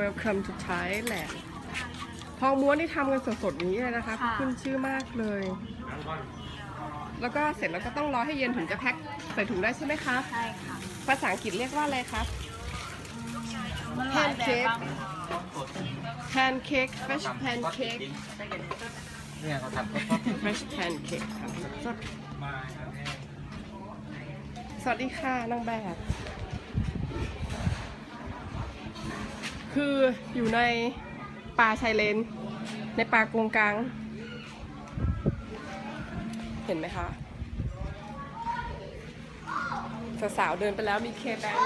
Welcome to Thailand ทองม้วนที่ทำกันสดๆอย่างนี้เลยนะคะ ค่ะ ขึ้นชื่อมากเลย แล้วก็เสร็จแล้วก็ต้องรอให้เย็นถึงจะแพ็คใส่ถุงได้ใช่ไหมคะ ใช่ค่ะภาษาอังกฤษเรียกว่าอะไรครับ มันหลายแบบบ้าง pancake fresh pancake เนี่ยเขาทำก็ fresh pancake ค่ะสดๆสวัสดีค่ะนางแบบ คืออยู่ในป่าชายเลน ในป่ากงกลาง เห็นไหมคะ สาวๆเดินไปแล้วมีเคแบง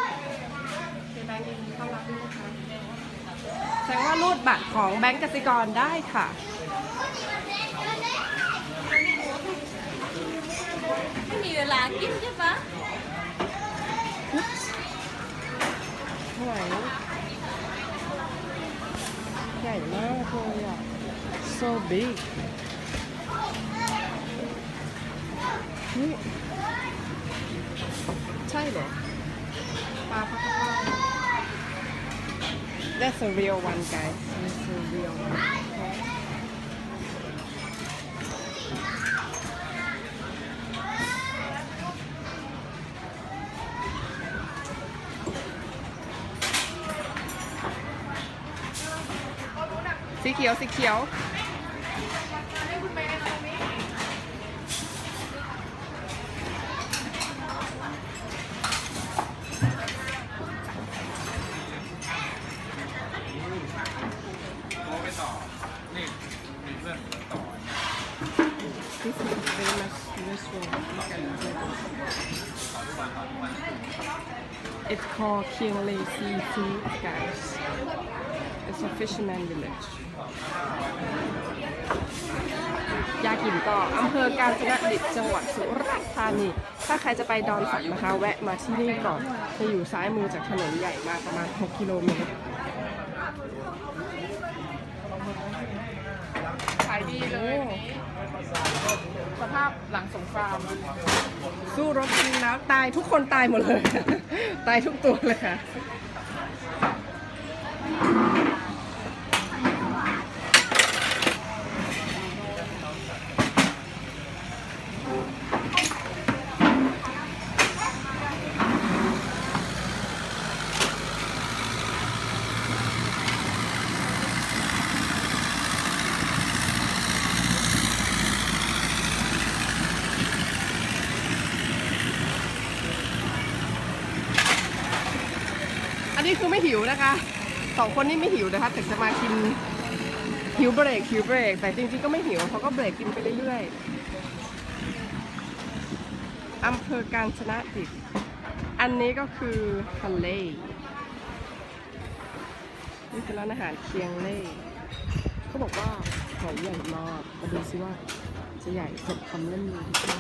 เคแบงยินดีต้อนรับด้วยนะคะแสดงว่ารูดบัตรของแบงก์กสิกรได้ค่ะไม่มีเวลากินใช่ปะ wow, kuya. So big. China. That's a real one, guys. That's a real one. สีเขียวสีเขียวโทรไปต่อนี่มีเพื่อนต่อ This is a famous restaurant. It's called Kiangle Seafood, guys. It's a fisherman village. ยากินต่ออำเภอกาญจนดิตจังหวัดสุราษฎร์ธานี ถ้าใครจะไปดอนสักนะคะ แวะมาที่นี่ก่อน จะอยู่ซ้ายมือจากถนนใหญ่มาประมาณ 6 กิโลเมตรขายดีเลยวันนี้สภาพหลังสงครามสู้รบจริงแล้วตายทุกคนตายหมดเลย ตายทุกตัวเลยค่ะ อันนี้คือไม่หิวนะคะสองคนนี้ไม่หิวนะคะแต่จะมากินหิวเบรกหิวเบรก แต่จริงๆก็ไม่หิวเขาก็เบรกกินไปเรื่อยๆอำเภอกาญจนะดิตอันนี้ก็คือทะเลนี่คือร้านอาหารเคียงเล่เขาบอกว่าหอยใหญ่มากมาดูซิว่าจะใหญ่สมคำเล่นมือหรือเปล่า